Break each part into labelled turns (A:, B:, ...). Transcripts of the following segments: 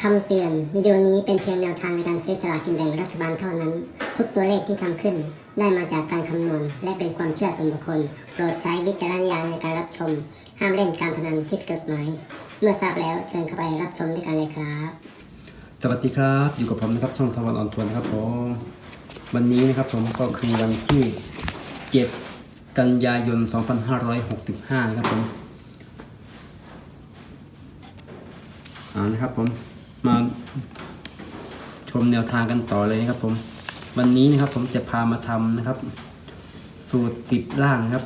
A: คำเตือนวิดีโอนี้เป็นเพียงแนวทางในการซื้อสลากกินแบ่งรัฐบาลเท่านั้น ทุกตัวเลขที่ทำขึ้น ได้มาจากการคำนวณ และเป็นความเชื่อส่วนบุคคล โปรดใช้วิจารณญาณในการรับชม ห้ามเล่นการพนันที่ผิดกฎหมาย เมื่อทราบแล้วเชิญเข้าไปรับชมด้วยกันเลยครับ
B: สวัสดีครับ อยู่กับผมนะครับช่องทวันออนทวนนะครับผมวันนี้นะครับผมก็คือวันที่ 7 กันยายน 2565 นะครับผมอ่านะครับผม มาชมแนวทางกันต่อเลยนะครับผม วันนี้นะครับผมจะพามาทำนะครับ สูตรสิบล่างครับ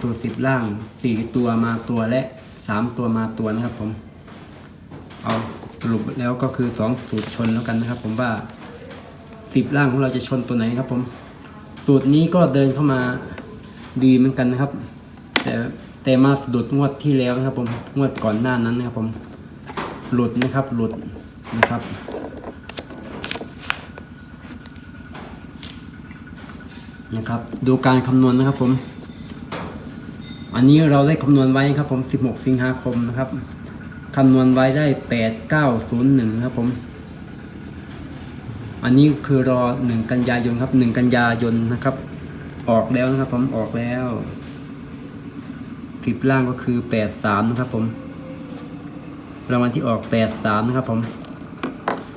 B: สูตรสิบล่างสี่ตัวมาตัวและสามตัวมาตัวนะครับ ผม เอาสรุปแล้วก็คือสองสูตรชนแล้วกันนะครับ ผมว่าสิบล่างของเราจะชนตัวไหนครับ ผม สูตรนี้ก็เดินเข้ามาดีเหมือนกันนะครับ แต่แต่มาสะดุดงวดที่แล้วนะครับ ผมงวดก่อนหน้านั้นนะครับ ผม หลุดนะครับหลุดนะครับ นะครับ ดูการคำนวณนะครับผม อันนี้เราได้คำนวณไว้ครับผม 16 สิงหาคมนะครับคำนวณไว้ได้แปดเก้าศูนย์หนึ่งครับผม อันนี้คือรอหนึ่งกันยายนครับหนึ่งกันยายนนะครับ ออกแล้วนะครับผมออกแล้วสิบล่างก็คือแปดสามนะครับผม รางวัลที่ออกแปดสามนะครับ ผม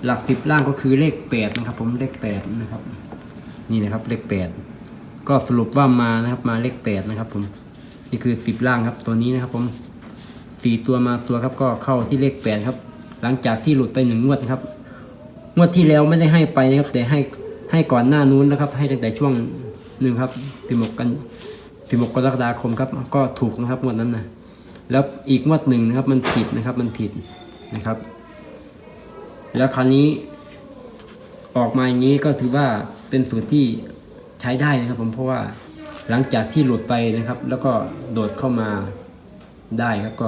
B: หลักสิบล่างก็คือเลขแปดนะครับ ผมเลขแปดนะครับ นี่นะครับเลขแปดก็สรุปว่ามานะครับมาเลขแปดนะครับ ผมนี่คือสิบล่างครับตัวนี้นะครับ ผมสี่ตัวมาตัวครับ ก็เข้าที่เลขแปดครับ หลังจากที่หลุดไปหนึ่งงวดครับงวดที่แล้วไม่ได้ให้ไปนะครับ แต่ให้ให้ก่อนหน้านู้นนะครับ ให้ตั้งแต่ช่วงหนึ่งครับสิบหกกันสิบหกกรกฎาคมครับ ก็ถูกนะครับงวดนั้นนะ แล้วอีกงวดหนึ่งนะครับมันผิดนะครับมันผิดนะครับ แล้วคราวนี้ออกมาอย่างนี้ก็ถือว่าเป็นสูตรที่ใช้ได้นะครับ ผมเพราะว่าหลังจากที่หลุดไปนะครับ แล้วก็โดดเข้ามาได้ครับก็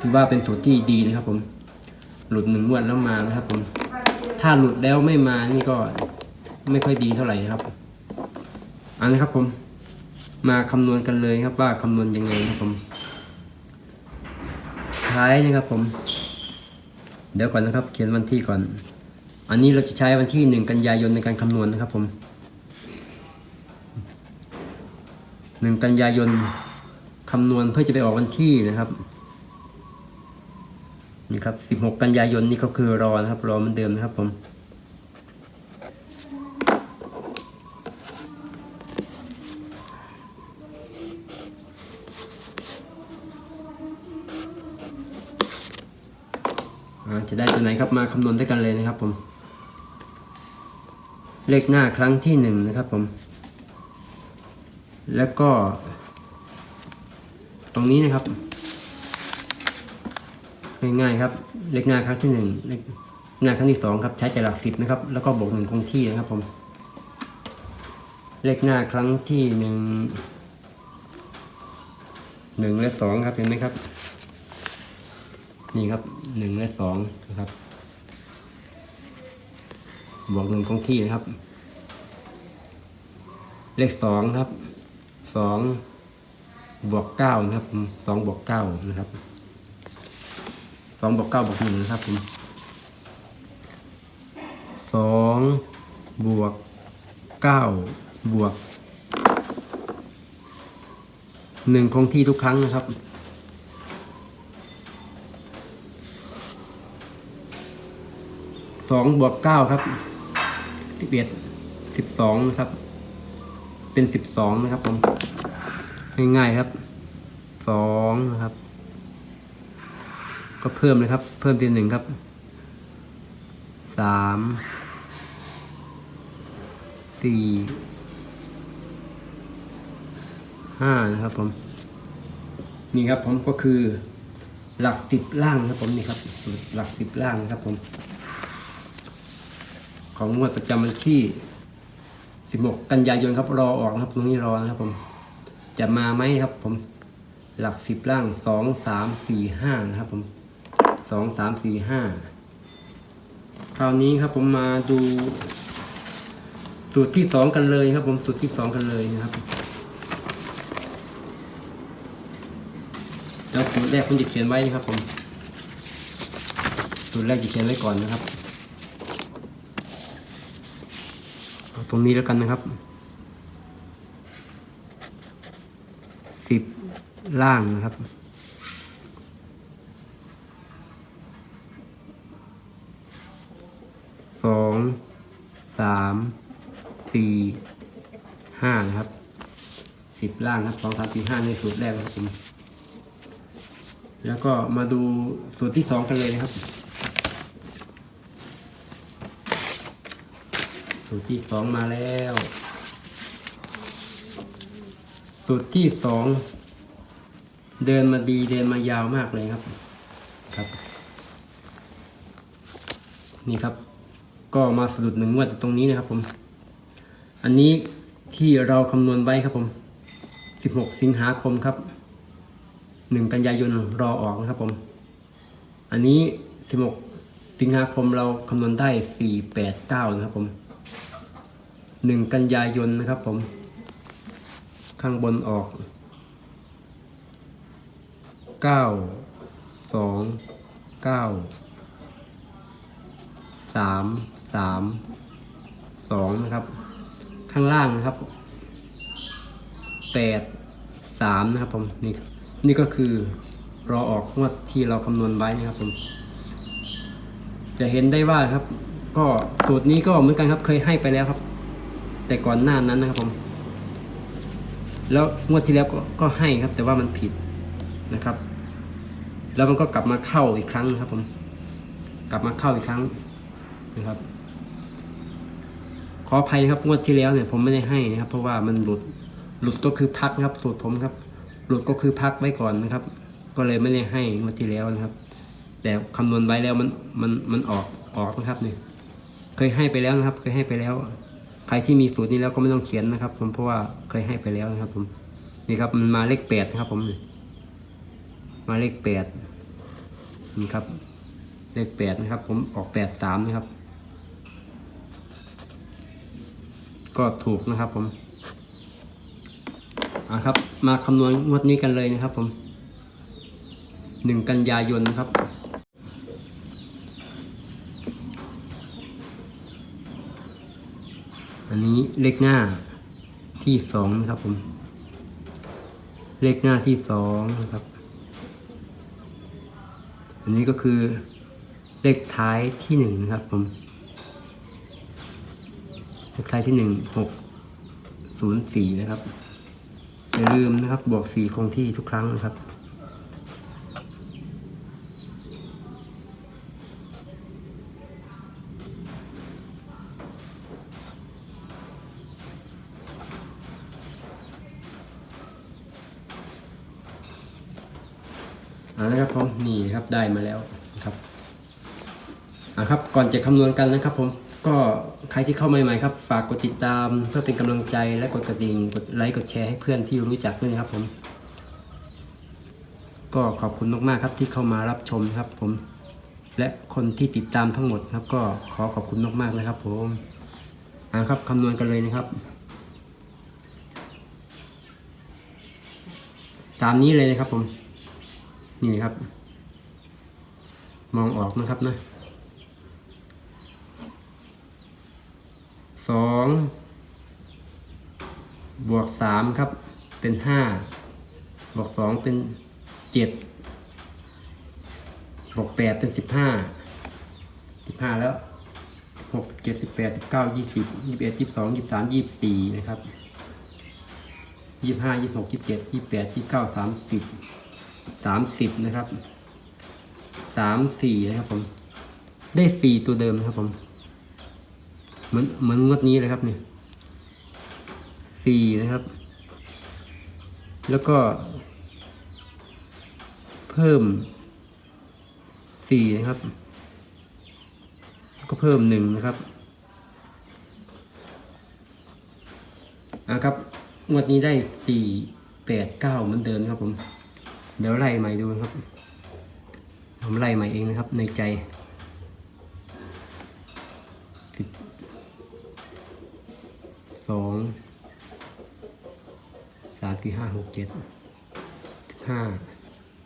B: ถือว่าเป็นสูตรที่ดีนะครับ ผมหลุดหนึ่งงวดแล้วมานะครับ ผม ถ้าหลุดแล้วไม่มานี่ก็ไม่ค่อยดีเท่าไหร่นะครับเอันนะครับผมมาคำนวณกันเลยครับว่าคำนวณยังไงนะครับผม ใช้นะครับผม เดี๋ยวก่อนนะครับ เขียนวันที่ก่อน อันนี้เราจะใช้วันที่หนึ่งกันยายนในการคำนวณนะครับผมหนึ่งกันยายนคำนวณเพื่อจะไปออกวันที่นะครับนี่ครับ 16 กันยายนนี่ก็คือรอนะครับ รอเหมือนเดิมนะครับผม จะได้ตัวไหนครับมาคำนวณด้วยกันเลยนะครับผม เลขหน้าครั้งที่หนึ่งนะครับผม แล้วก็ ตรงนี้นะครับ ง่ายๆครับ เลขหน้าครั้งที่หนึ่งเลขหน้าครั้งที่สองครับ ใช้แต่หลักสิบนะครับ แล้วก็บวกหนึ่งคงที่นะครับผม เลขหน้าครั้งที่หนึ่งหนึ่งและสองครับเห็นไหมครับ นี่ครับหนึ่งและสองนะครับบวกหนึ่งคงที่นะครับ เลขสองครับสองบวกเก้านะครับสองบวกเก้านะครับสองบวกเก้าบวกหนึ่งนะครับผมสองบวกเก้าบวกหนึ่งคงที่ทุกครั้งนะครับ สองบวกเก้าครับสิบเอ็ดสิบสองนะครับ เป็นสิบสองนะครับผมง่ายๆครับสองนะครับ ก็เพิ่มเลยครับ เพิ่มเป็นหนึ่งครับสามสี่ห้านะครับผม นี่ครับผมก็คือหลักสิบล่างนะครับผมนี่ครับ หลักสิบล่างนะครับผม ของงวดประจำวันที่16กันยายนครับรอออกนะครับตรงนี้รอนะครับ ผม จะมาไหมครับ ผม หลักสิบล่างสองสามสี่ห้านะครับ ผมสองสามสี่ห้าคราวนี้ครับ ผมมาดูสูตรที่สองกันเลยครับ ผมสูตรที่สองกันเลยนะครับแล้วสูตรแรกผมจะเขียนไว้นะครับ ผมสูตรแรกจะเขียนไว้ก่อนนะครับเอา ตรงนี้แล้วกันนะครับสิบล่างนะครับสองสามสี่ห้านะครับสิบล่างครับสองสามสี่ห้าในสูตรแรกนะครับผมแล้วก็มาดูสูตรที่สองกันเลยนะครับ สูตรที่สองมาแล้ว สูตรที่สองเดินมาดีเดินมายาวมากเลยครับครับ นี่ครับ ก็มาสะดุดหนึ่งงวดตรงนี้นะครับผม อันนี้ที่เราคำนวณไว้ครับผม 16 สิงหาคมครับ 1 กันยายนรอออกนะครับผม อันนี้ 16 สิงหาคมเราคำนวณได้ 489 นะครับผม 1กันยายนนะครับผม ข้างบนออก9 2 9สามสามสองนะครับ ข้างล่างนะครับแปดสามนะครับผมนี่นี่ก็คือรอออกงวดที่เราคำนวณไว้นะครับผม จะเห็นได้ว่าครับ ก็สูตรนี้ก็เหมือนกันครับเคยให้ไปแล้วครับ แต่ก่อนหน้านั้นนะครับผม แล้วงวดที่แล้วก็ก็ให้ครับ แต่ว่ามันผิดนะครับ แล้วมันก็กลับมาเข้าอีกครั้งนะครับผม กลับมาเข้าอีกครั้งนะครับ ขออภัยครับงวดที่แล้วเนี่ยผมไม่ได้ให้นะครับ เพราะว่ามันหลุดหลุดก็คือพักครับสูตรผมครับ หลุดก็คือพักไว้ก่อนนะครับ ก็เลยไม่ได้ให้งวดที่แล้วนะครับ แต่คำนวณไว้แล้วมันมันมันออกออกนะครับเนี่ยเคยให้ไปแล้วนะครับ เคยให้ไปแล้ว ใครที่มีสูตรนี้แล้วก็ไม่ต้องเขียนนะครับ ผมเพราะว่าเคยให้ไปแล้วนะครับ ผมนี่ครับมันมาเลขแปดนะครับ ผมมาเลขแปดนี่ครับ เลขแปดนะครับ ผมออกแปดสามนะครับ ก็ถูกนะครับ ผมอ่าครับ มาคำนวณงวดนี้กันเลยนะครับ ผมหนึ่งกันยายนนะครับ อันนี้เลขหน้าที่สองนะครับผม เลขหน้าที่สองนะครับ อันนี้ก็คือเลขท้ายที่หนึ่งนะครับผม เลขท้ายที่หนึ่งหกศูนย์สี่นะครับอย่าลืมนะครับบวกสี่คงที่ทุกครั้งนะครับ เอาละครับผมนี่ครับได้มาแล้วนะครับอ่าครับก่อนจะคำนวณกันนะครับ ผมก็ใครที่เข้ามาใหม่ๆครับ ฝากกดติดตามเพื่อเป็นกำลังใจและกดกระดิ่งกดไลค์กดแชร์ให้เพื่อนที่รู้จักด้วยนะครับผม ก็ขอบคุณมากๆครับที่เข้ามารับชมครับผม และคนที่ติดตามทั้งหมดครับ ก็ขอขอบคุณมากๆนะครับผมอ่าครับคำนวณกันเลยนะครับ ตามนี้เลยนะครับผม นี่ครับ มองออกนะครับนะสองบวกสามครับ เป็นห้าบวกสองเป็นเจ็ดบวกแปดเป็นสิบห้าสิบห้าแล้วหกเจ็ดสิบแปดสิบเก้ายี่สิบยี่สิบเอ็ดยี่สิบสองยี่สิบสามยี่สิบสี่นะครับยี่สิบห้ายี่สิบหกยี่สิบเจ็ดยี่สิบแปดยี่สิบเก้าสามสิบ สามสิบนะครับสามสี่นะครับผม ได้สี่ตัวเดิมนะครับผม เหมือนเหมือนงวดนี้เลยครับเนี่ยสี่นะครับ แล้วก็ เพิ่มสี่นะครับ ก็เพิ่มหนึ่งนะครับอะครับงวดนี้ได้สี่แปดเก้าเหมือนเดิมครับผม เดี๋ยวไล่ใหม่ดูนะครับ ผมไล่ใหม่เองนะครับ ในใจสิบสองสามสี่ห้าหกเจ็ดสิบห้า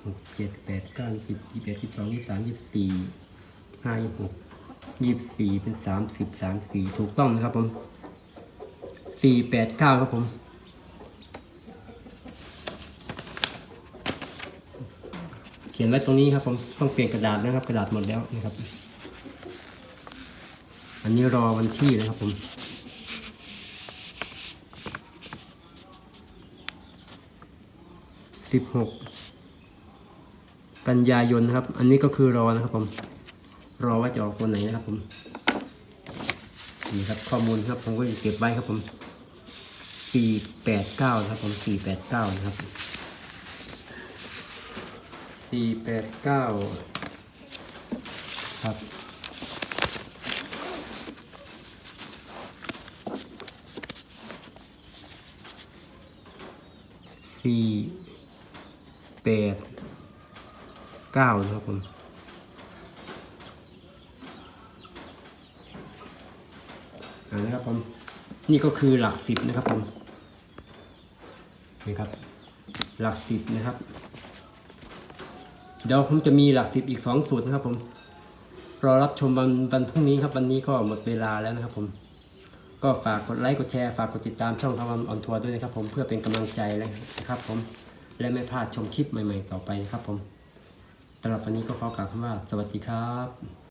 B: หกเจ็ดแปดเก้าสิบยี่สิบเอ็ดยี่สิบสองยี่สิบสามยี่สิบสี่ห้ายี่หกยี่สิบสี่เป็นสามสิบสามสี่ถูกต้องนะครับผมสี่แปดเก้าครับผม ขียนไว้ตรงนี้ครับผมต้องเปลี่ยนกระดาษนะครับ กระดาษหมดแล้วนะครับ อันนี้รอวันที่นะครับผมสิบหกกันยายนนะครับ อันนี้ก็คือรอนะครับผม รอว่าจะออกวันไหนนะครับผมนี่ครับข้อมูลครับผมก็จะเก็บไว้ครับผมสี่แปดเก้าครับผมสี่แปดเก้านะครับ สี่แปดเก้าครับสี่แปดเก้านะครับผมอ่านะครับผมนี่ก็คือหลักสิบนะครับผมนี่ครับหลักสิบนะครับ เดี๋ยวผมจะมีหลักสิบอีกสองสูตรนะครับ ผมรอรับชมวันวันพรุ่งนี้ครับวันนี้ก็หมดเวลาแล้วนะครับผม ก็ฝากกดไลค์กดแชร์ฝากกดติดตามช่องทำออนทัวร์ด้วยนะครับผมเพื่อเป็นกำลังใจเลยนะครับ ผมและไม่พลาดชมคลิปใหม่ ๆ ต่อไปนะครับ ผมสำหรับวันนี้ก็ขอกล่าวคำว่า สวัสดีครับ